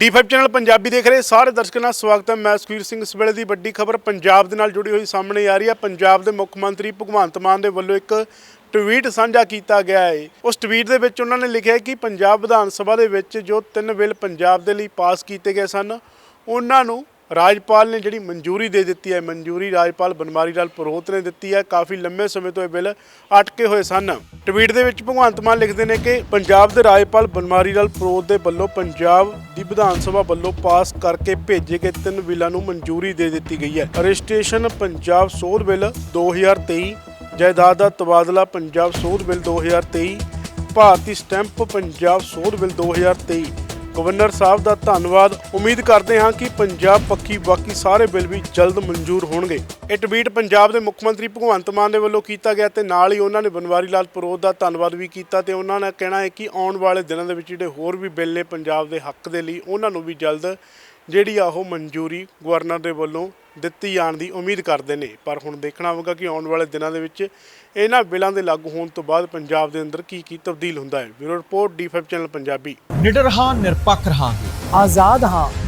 D5 channel Punjabi ਦੇਖ ਰਹੇ ਸਾਰੇ ਦਰਸ਼ਕਾਂ ਦਾ ਸਵਾਗਤ ਹੈ। ਮੈਂ ਸੁਖਵੀਰ ਸਿੰਘ ਇਸ ਵੇਲੇ ਦੀ ਵੱਡੀ ਖਬਰ ਪੰਜਾਬ ਦੇ ਨਾਲ ਜੁੜੀ ਹੋਈ ਸਾਹਮਣੇ ਆ ਰਹੀ ਹੈ। ਪੰਜਾਬ ਦੇ ਮੁੱਖ ਮੰਤਰੀ ਭਗਵੰਤ ਮਾਨ ਦੇ ਵੱਲੋਂ ਇੱਕ ਟਵੀਟ ਸਾਂਝਾ ਕੀਤਾ ਗਿਆ ਹੈ। ਉਸ ਟਵੀਟ ਦੇ ਵਿੱਚ ਉਹਨਾਂ ਨੇ ਲਿਖਿਆ ਕਿ ਪੰਜਾਬ ਵਿਧਾਨ ਸਭਾ ਦੇ ਵਿੱਚ ਜੋ ਤਿੰਨ ਬਿੱਲ ਪੰਜਾਬ ਦੇ ਲਈ ਪਾਸ ਕੀਤੇ ਗਏ ਸਨ, ਉਹਨਾਂ ਨੂੰ ਰਾਜਪਾਲ ਨੇ ਜਿਹੜੀ ਮਨਜ਼ੂਰੀ ਦੇ ਦਿੱਤੀ ਹੈ, ਮਨਜ਼ੂਰੀ ਰਾਜਪਾਲ ਬਨਵਾਰੀ ਲਾਲ ਪੁਰੋਹਿਤ ਨੇ ਦਿੱਤੀ ਹੈ, ਕਾਫੀ ਲੰਮੇ ਸਮੇਂ ਤੋਂ ਇਹ ਬਿੱਲ ਅਟਕੇ ਹੋਏ ਸਨ। ਟਵੀਟ ਦੇ ਵਿੱਚ ਭਗਵੰਤ ਮਾਨ ਲਿਖਦੇ ਨੇ ਕਿ ਪੰਜਾਬ ਦੇ ਰਾਜਪਾਲ ਬਨਵਾਰੀ ਲਾਲ ਪੁਰੋਹਿਤ ਦੇ ਵੱਲੋਂ ਪੰਜਾਬ ਦੀ ਵਿਧਾਨ ਸਭਾ ਵੱਲੋਂ ਪਾਸ ਕਰਕੇ ਭੇਜੇ ਗਏ ਤਿੰਨ ਬਿੱਲਾਂ ਨੂੰ ਮਨਜ਼ੂਰੀ ਦੇ ਦਿੱਤੀ ਗਈ ਹੈ। ਰਜਿਸਟ੍ਰੇਸ਼ਨ ਪੰਜਾਬ ਸੋਧ ਬਿੱਲ 2023 ਜਾਇਦਾਦ ਦਾ ਤਬਾਦਲਾ ਪੰਜਾਬ ਸੋਧ ਬਿੱਲ 2023 ਭਾਰਤੀ ਸਟੈਂਪ ਪੰਜਾਬ ਸੋਧ ਬਿੱਲ 2023 ਗਵਰਨਰ ਸਾਹਿਬ ਦਾ ਧੰਨਵਾਦ। ਉਮੀਦ ਕਰਦੇ ਹਾਂ ਕਿ ਪੰਜਾਬ ਪੱਖੀ ਬਾਕੀ ਸਾਰੇ ਬਿੱਲ ਵੀ ਜਲਦ ਮਨਜ਼ੂਰ ਹੋਣਗੇ। ਇਹ ਟਵੀਟ ਪੰਜਾਬ ਦੇ ਮੁੱਖ ਮੰਤਰੀ ਭਗਵੰਤ ਮਾਨ ਦੇ ਵੱਲੋਂ ਕੀਤਾ ਗਿਆ ਤੇ ਨਾਲ ਹੀ ਉਹਨਾਂ ਨੇ ਬਨਵਾਰੀ ਲਾਲ ਪੁਰੋਹਿਤ ਦਾ ਧੰਨਵਾਦ ਵੀ ਕੀਤਾ ਤੇ ਉਹਨਾਂ ਦਾ ਕਹਿਣਾ ਹੈ ਕਿ ਆਉਣ ਵਾਲੇ ਦਿਨਾਂ ਦੇ ਵਿੱਚ ਜਿਹੜੇ ਹੋਰ ਵੀ ਬਿੱਲ ਨੇ ਪੰਜਾਬ ਦੇ ਹੱਕ ਦੇ ਲਈ, ਉਹਨਾਂ ਨੂੰ ਵੀ ਜਲਦ ਜਿਹੜੀ ਆ ਉਹ ਮਨਜ਼ੂਰੀ ਗਵਰਨਰ ਦੇ ਵੱਲੋਂ ਦਿੱਤੀ ਜਾਣ ਦੀ ਉਮੀਦ ਕਰਦੇ ਨੇ। ਪਰ ਹੁਣ ਦੇਖਣਾ ਹੋਵੇਗਾ ਕਿ ਆਉਣ ਵਾਲੇ ਦਿਨਾਂ ਦੇ ਵਿੱਚ ਇਹਨਾਂ ਬਿੱਲਾਂ ਦੇ ਲਾਗੂ ਹੋਣ ਤੋਂ ਬਾਅਦ ਪੰਜਾਬ ਦੇ ਅੰਦਰ ਕੀ ਕੀ ਤਬਦੀਲ ਹੁੰਦਾ ਹੈ। Bureau report D five channel Punjabi. ਨਿਡਰ ਹਾਂ, ਨਿਰਪੱਖ ਰਹਾਂਗੇ। ਆਜ਼ਾਦ ਹਾਂ